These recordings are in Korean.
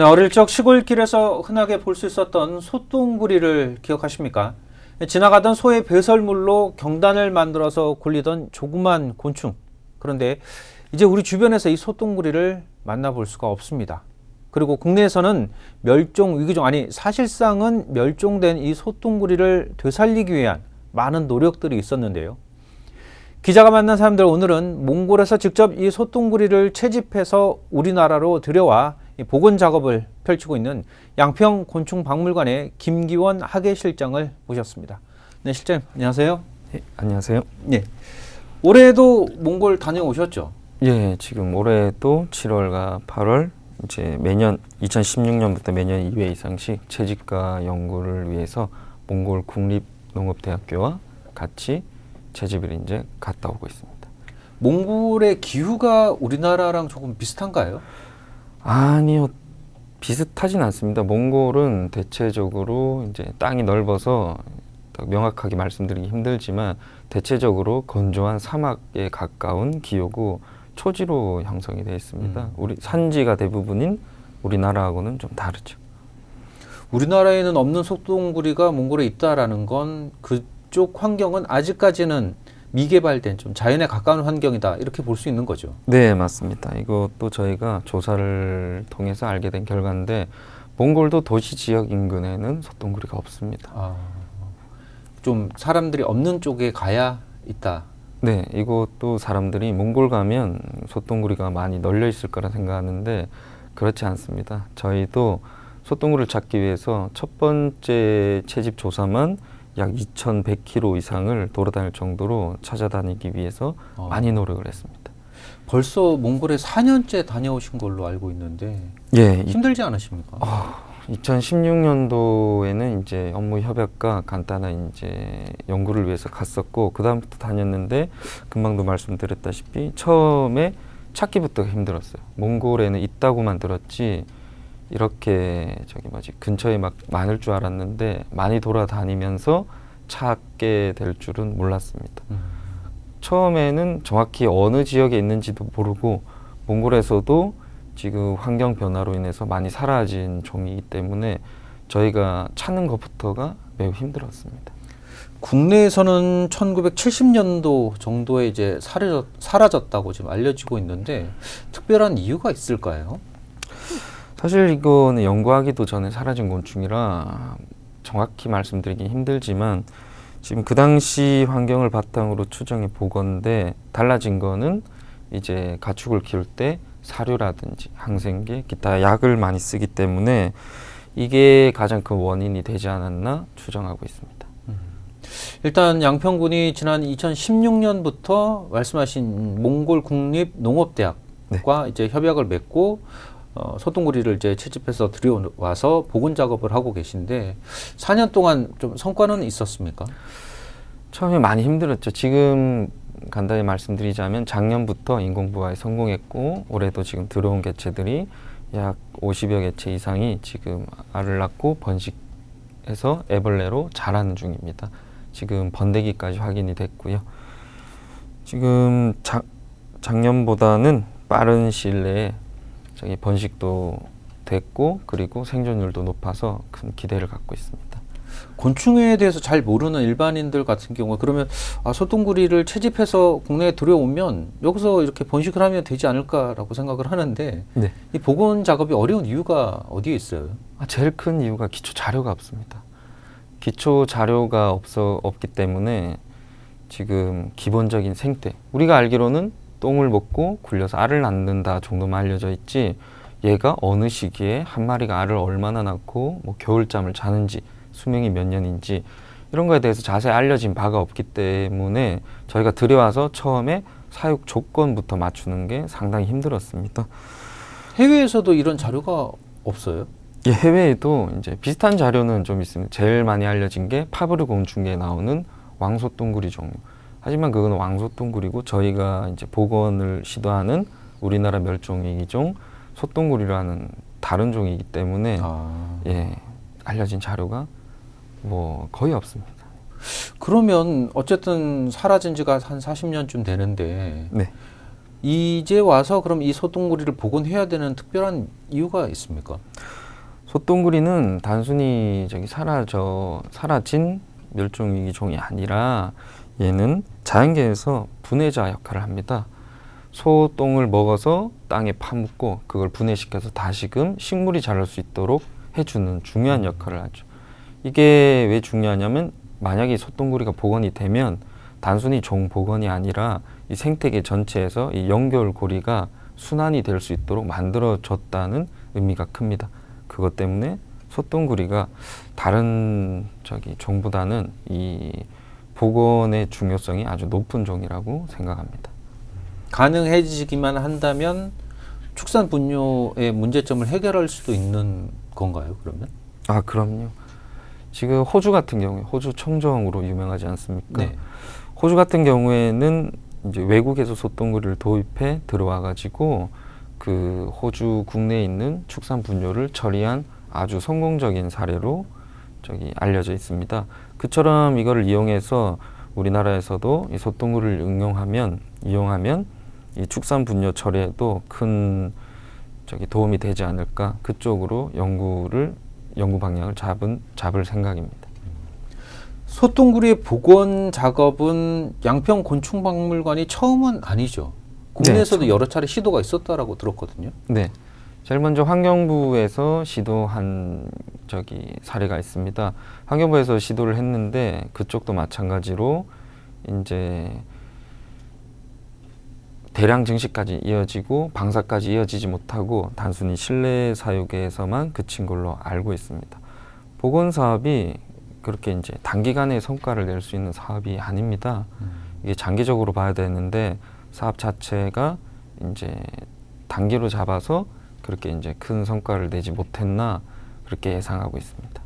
네, 어릴 적 시골길에서 흔하게 볼 수 있었던 소똥구리를 기억하십니까? 지나가던 소의 배설물로 경단을 만들어서 굴리던 조그만 곤충. 그런데 이제 우리 주변에서 이 소똥구리를 만나볼 수가 없습니다. 그리고 국내에서는 멸종 위기종 아니 사실상은 멸종된 이 소똥구리를 되살리기 위한 많은 노력들이 있었는데요. 기자가 만난 사람들 오늘은 몽골에서 직접 이 소똥구리를 채집해서 우리나라로 들여와 이 복원 작업을 펼치고 있는 양평 곤충박물관의 김기원 학예실장을 모셨습니다. 네, 실장님 안녕하세요. 예, 안녕하세요. 네. 올해도 몽골 다녀오셨죠? 예, 지금 올해도 7월과 8월 이제 매년 2016년부터 매년 2회 이상씩 채집과 연구를 위해서 몽골 국립농업대학교와 같이 채집을 이제 갔다 오고 있습니다. 몽골의 기후가 우리나라랑 조금 비슷한가요? 아니요. 비슷하진 않습니다. 몽골은 대체적으로 이제 땅이 넓어서 딱 명확하게 말씀드리기 힘들지만 대체적으로 건조한 사막에 가까운 기후고 초지로 형성이 되어 있습니다. 음. 우리 산지가 대부분인 우리나라하고는 좀 다르죠. 우리나라에는 없는 소똥구리가 몽골에 있다라는 건 그쪽 환경은 아직까지는 미개발된 좀 자연에 가까운 환경이다 이렇게 볼 수 있는 거죠. 네, 맞습니다. 이것도 저희가 조사를 통해서 알게 된 결과인데 몽골도 도시 지역 인근에는 소똥구리가 없습니다. 아, 좀 사람들이 없는 쪽에 가야 있다. 네, 이것도 사람들이 몽골 가면 소똥구리가 많이 널려 있을 거라 생각하는데 그렇지 않습니다. 저희도 소똥구리를 찾기 위해서 첫 번째 채집 조사만 약 2,100km 이상을 돌아다닐 정도로 찾아다니기 위해서 어. 많이 노력을 했습니다. 벌써 몽골에 4년째 다녀오신 걸로 알고 있는데 예, 이- 힘들지 않으십니까? 2016년도에는 이제 업무 협약과 간단한 이제 연구를 위해서 갔었고 그 다음부터 다녔는데 금방도 말씀드렸다시피 처음에 찾기부터 힘들었어요. 몽골에는 있다고만 들었지 이렇게 저기 뭐지 근처에 막 많을 줄 알았는데 많이 돌아다니면서 찾게 될 줄은 몰랐습니다. 음. 처음에는 정확히 어느 지역에 있는지도 모르고 몽골에서도 지금 환경 변화로 인해서 많이 사라진 종이기 때문에 저희가 찾는 것부터가 매우 힘들었습니다. 국내에서는 1970년도 정도에 이제 사라졌, 사라졌다고 지금 알려지고 있는데 특별한 이유가 있을까요? 사실 이거는 연구하기도 전에 사라진 곤충이라 정확히 말씀드리기 힘들지만 지금 그 당시 환경을 바탕으로 추정해 보건데 달라진 거는 이제 가축을 키울 때 사료라든지 항생제, 기타 약을 많이 쓰기 때문에 이게 가장 큰 원인이 되지 않았나 추정하고 있습니다. 일단 양평군이 지난 2016년부터 말씀하신 몽골 국립 농업대학과 이제 협약을 맺고 어, 소똥구리를 이제 채집해서 들여와서 복원 작업을 하고 계신데 4년 동안 좀 성과는 있었습니까? 처음에 많이 힘들었죠. 지금 간단히 말씀드리자면 작년부터 인공부화에 성공했고 올해도 지금 들어온 개체들이 약 50여 개체 이상이 지금 알을 낳고 번식해서 애벌레로 자라는 중입니다. 지금 번데기까지 확인이 됐고요. 지금 작, 작년보다는 빠른 시일 내에 저기 번식도 됐고 그리고 생존율도 높아서 큰 기대를 갖고 있습니다. 곤충에 대해서 잘 모르는 일반인들 같은 경우 그러면 아, 소똥구리를 채집해서 국내에 들여오면 여기서 이렇게 번식을 하면 되지 않을까라고 생각을 하는데 네. 이 복원 작업이 어려운 이유가 어디에 있어요? 아, 제일 큰 이유가 기초 자료가 없습니다. 기초 자료가 없어 없기 때문에 지금 기본적인 생태 우리가 알기로는 똥을 먹고 굴려서 알을 낳는다 정도만 알려져 있지 얘가 어느 시기에 한 마리가 알을 얼마나 낳고 뭐 겨울잠을 자는지 수명이 몇 년인지 이런 거에 대해서 자세히 알려진 바가 없기 때문에 저희가 들여와서 처음에 사육 조건부터 맞추는 게 상당히 힘들었습니다. 해외에서도 이런 자료가 없어요? 예, 해외에도 이제 비슷한 자료는 좀 있습니다. 제일 많이 알려진 게 파브르 곤충계에 나오는 왕소똥구리 종류. 하지만 그건 왕소똥구리고 저희가 이제 복원을 시도하는 우리나라 멸종위기 종 소똥구리라는 다른 종이기 때문에 아. 예, 알려진 자료가 뭐 거의 없습니다. 그러면 어쨌든 사라진 지가 한 40년쯤 되는데 네. 이제 와서 그럼 이 소똥구리를 복원해야 되는 특별한 이유가 있습니까? 소똥구리는 단순히 저기 사라져 사라진 멸종 위기 종이 아니라 얘는 자연계에서 분해자 역할을 합니다. 소똥을 먹어서 땅에 파묻고 그걸 분해시켜서 다시금 식물이 자랄 수 있도록 해주는 중요한 역할을 하죠. 이게 왜 중요하냐면 만약에 소똥구리가 복원이 되면 단순히 종 복원이 아니라 이 생태계 전체에서 이 연결고리가 순환이 될 수 있도록 만들어졌다는 의미가 큽니다. 그것 때문에 소똥구리가 다른 저기 종보다는 이 복원의 중요성이 아주 높은 종이라고 생각합니다. 가능해지기만 한다면 축산 분뇨의 문제점을 해결할 수도 있는 건가요? 그러면? 아 그럼요. 지금 호주 같은 경우에 호주 청정으로 유명하지 않습니까? 네. 호주 같은 경우에는 이제 외국에서 소똥구리를 도입해 들어와 가지고 그 호주 국내에 있는 축산 분뇨를 처리한 아주 성공적인 사례로 저기 알려져 있습니다. 그처럼 이거를 이용해서 우리나라에서도 이 소똥구리를 응용하면 이용하면 이 축산 분뇨 처리에도 큰 저기 도움이 되지 않을까 그쪽으로 연구를 연구 방향을 잡은 잡을 생각입니다. 소똥구리의 복원 작업은 양평 곤충박물관이 처음은 아니죠. 국내에서도 여러 차례 시도가 있었다라고 들었거든요. 네. 제일 먼저 환경부에서 시도한 저기 사례가 있습니다. 환경부에서 시도를 했는데 그쪽도 마찬가지로 이제 대량 증식까지 이어지고 방사까지 이어지지 못하고 단순히 실내 사육에서만 그친 걸로 알고 있습니다. 복원 사업이 그렇게 이제 단기간에 성과를 낼 수 있는 사업이 아닙니다. 이게 장기적으로 봐야 되는데 사업 자체가 이제 단기로 잡아서 그렇게 이제 큰 성과를 내지 못했나 그렇게 예상하고 있습니다.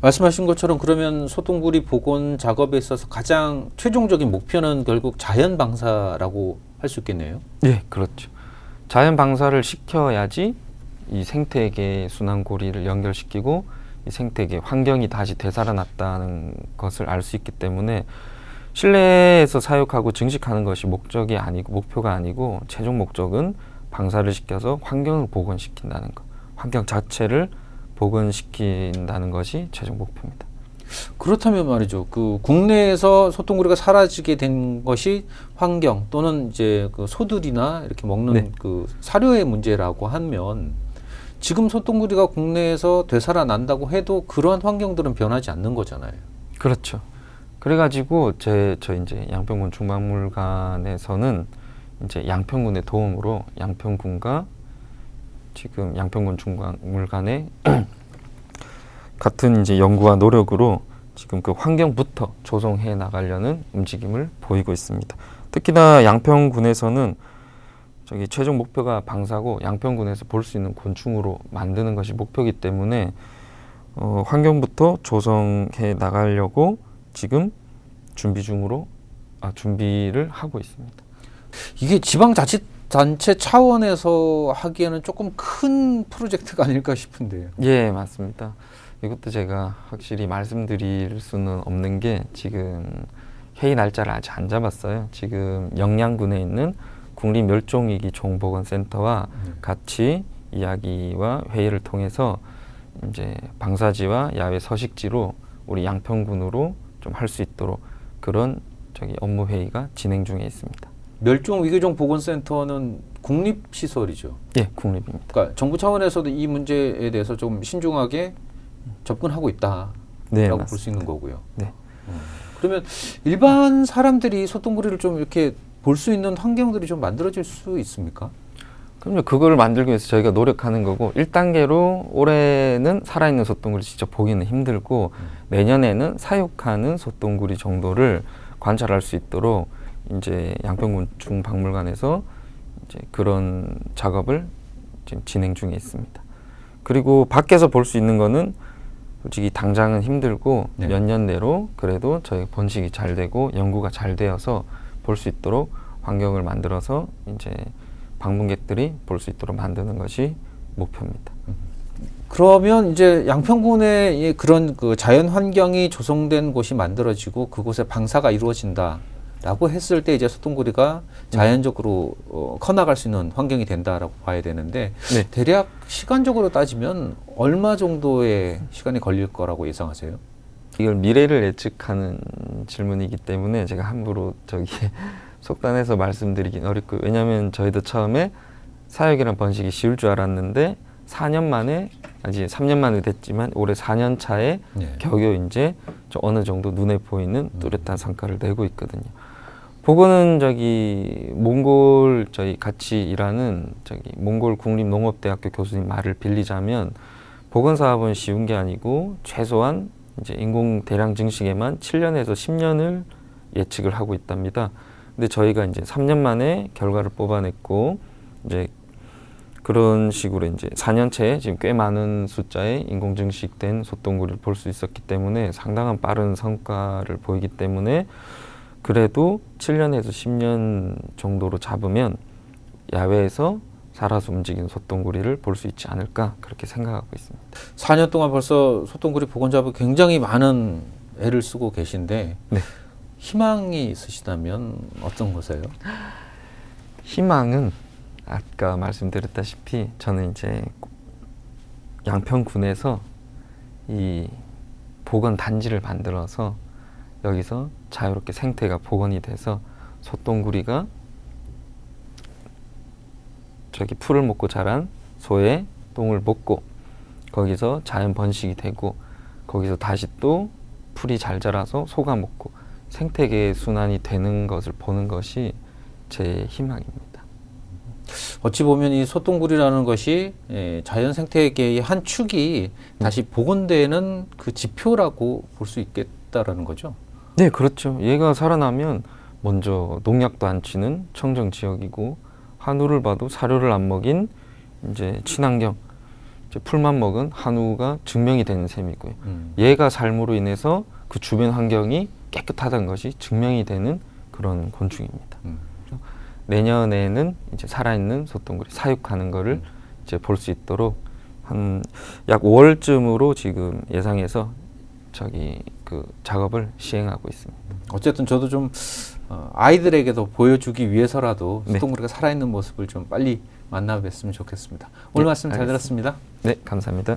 말씀하신 것처럼 그러면 소똥구리 복원 작업에 있어서 가장 최종적인 목표는 결국 자연 방사라고 할 수 있겠네요. 예, 그렇죠. 자연 방사를 시켜야지 이 생태계 순환고리를 연결시키고 이 생태계 환경이 다시 되살아났다는 것을 알 수 있기 때문에 실내에서 사육하고 증식하는 것이 목적이 아니고 목표가 아니고 최종 목적은 방사를 시켜서 환경을 복원시킨다는 것, 환경 자체를 복원시킨다는 것이 최종 목표입니다. 그렇다면 말이죠. 그 국내에서 소똥구리가 사라지게 된 것이 환경 또는 이제 그 소들이나 이렇게 먹는 네. 그 사료의 문제라고 하면 지금 소똥구리가 국내에서 되살아난다고 해도 그러한 환경들은 변하지 않는 거잖아요. 그렇죠. 그래가지고 제 저 이제 양평군 중박물관에서는 이제 양평군의 도움으로 양평군과 지금 양평군 중박물관의 같은 이제 연구와 노력으로 지금 그 환경부터 조성해 나가려는 움직임을 보이고 있습니다. 특히나 양평군에서는 저기 최종 목표가 방사고 양평군에서 볼 수 있는 곤충으로 만드는 것이 목표이기 때문에 어, 환경부터 조성해 나가려고 지금 준비 중으로 아, 준비를 하고 있습니다. 이게 지방자치단체 차원에서 하기에는 조금 큰 프로젝트가 아닐까 싶은데요. 예, 맞습니다. 이것도 제가 확실히 말씀드릴 수는 없는 게 지금 회의 날짜를 아직 안 잡았어요. 지금 영양군에 있는 국립멸종위기 종보건센터와 같이 이야기와 회의를 통해서 이제 방사지와 야외 서식지로 우리 양평군으로 좀 할 수 있도록 그런 저기 업무 회의가 진행 중에 있습니다. 멸종 위기종 보건센터는 국립 시설이죠. 예, 국립입니다. 그러니까 정부 차원에서도 이 문제에 대해서 좀 신중하게 접근하고 있다라고 네, 볼 수. 있는 거고요. 네. 음. 그러면 일반 사람들이 소똥구리를 좀 이렇게 볼 수 있는 환경들이 좀 만들어질 수 있습니까? 그럼요. 그걸 만들기 위해서 저희가 노력하는 거고 1단계로 올해는 살아있는 소똥구리 직접 보기는 힘들고 내년에는 사육하는 소똥구리 정도를 관찰할 수 있도록 이제 양평군 중박물관에서 이제 그런 작업을 지금 진행 중에 있습니다. 그리고 밖에서 볼 수 있는 거는 솔직히 당장은 힘들고 네. 몇년 내로 그래도 저희 번식이 잘 되고 연구가 잘 되어서 볼 수 있도록 환경을 만들어서 이제 방문객들이 볼 수 있도록 만드는 것이 목표입니다. 그러면 이제 양평군에 이 그런 그 자연 환경이 조성된 곳이 만들어지고 그곳에 방사가 이루어진다. 라고 했을 때 이제 소똥구리가 자연적으로 어, 커나갈 수 있는 환경이 된다라고 봐야 되는데 네. 대략 시간적으로 따지면 얼마 정도의 시간이 걸릴 거라고 예상하세요? 이걸 미래를 예측하는 질문이기 때문에 제가 함부로 저기 속단해서 말씀드리긴 어렵고 왜냐하면 저희도 처음에 사육이랑 번식이 쉬울 줄 알았는데 4년 만에 아직 3년 만에 됐지만 올해 4년 차에 네. 겨우 이제 좀 어느 정도 눈에 보이는 뚜렷한 성과를 내고 있거든요. 보고는 저기 몽골 저희 같이 일하는 저기 몽골 국립농업대학교 교수님 말을 빌리자면 보건 사업은 쉬운 게 아니고 최소한 이제 인공 대량 증식에만 7년에서 10년을 예측을 하고 있답니다. 근데 저희가 이제 3년 만에 결과를 뽑아냈고 이제 그런 식으로 이제 4년째 지금 꽤 많은 숫자의 인공 증식된 소똥구리를 볼 수 있었기 때문에 상당한 빠른 성과를 보이기 때문에 그래도 7년에서 10년 정도로 잡으면 야외에서 살아서 움직이는 소똥구리를 볼 수 있지 않을까 그렇게 생각하고 있습니다. 4년 동안 벌써 소똥구리 보건자부 굉장히 많은 애를 쓰고 계신데 네. 희망이 있으시다면 어떤 거세요? 희망은 아까 말씀드렸다시피 저는 이제 양평군에서 이 복원 단지를 만들어서 여기서 자유롭게 생태가 복원이 돼서 소똥구리가 저기 풀을 먹고 자란 소의 똥을 먹고 거기서 자연 번식이 되고 거기서 다시 또 풀이 잘 자라서 소가 먹고 생태계 순환이 되는 것을 보는 것이 제 희망입니다. 어찌 보면 이 소똥구리라는 것이 예, 자연 생태계의 한 축이 다시 복원되는 그 지표라고 볼 수 있겠다라는 거죠. 네, 그렇죠. 얘가 살아나면 먼저 농약도 안 치는 청정 지역이고 한우를 봐도 사료를 안 먹인 이제 친환경 이제 풀만 먹은 한우가 증명이 되는 셈이고요. 음. 얘가 삶으로 인해서 그 주변 환경이 깨끗하다는 것이 증명이 되는 그런 곤충입니다. 음. 내년에는 이제 살아있는 소똥구리 사육하는 거를 이제 볼 수 있도록 한 약 5월쯤으로 지금 예상해서 저기 그 작업을 시행하고 있습니다. 어쨌든 저도 좀 어, 아이들에게도 보여주기 위해서라도 네. 소똥구리가 살아있는 모습을 좀 빨리 만나 뵀으면 좋겠습니다. 오늘 네, 말씀 잘 알겠습니다. 들었습니다. 네, 감사합니다.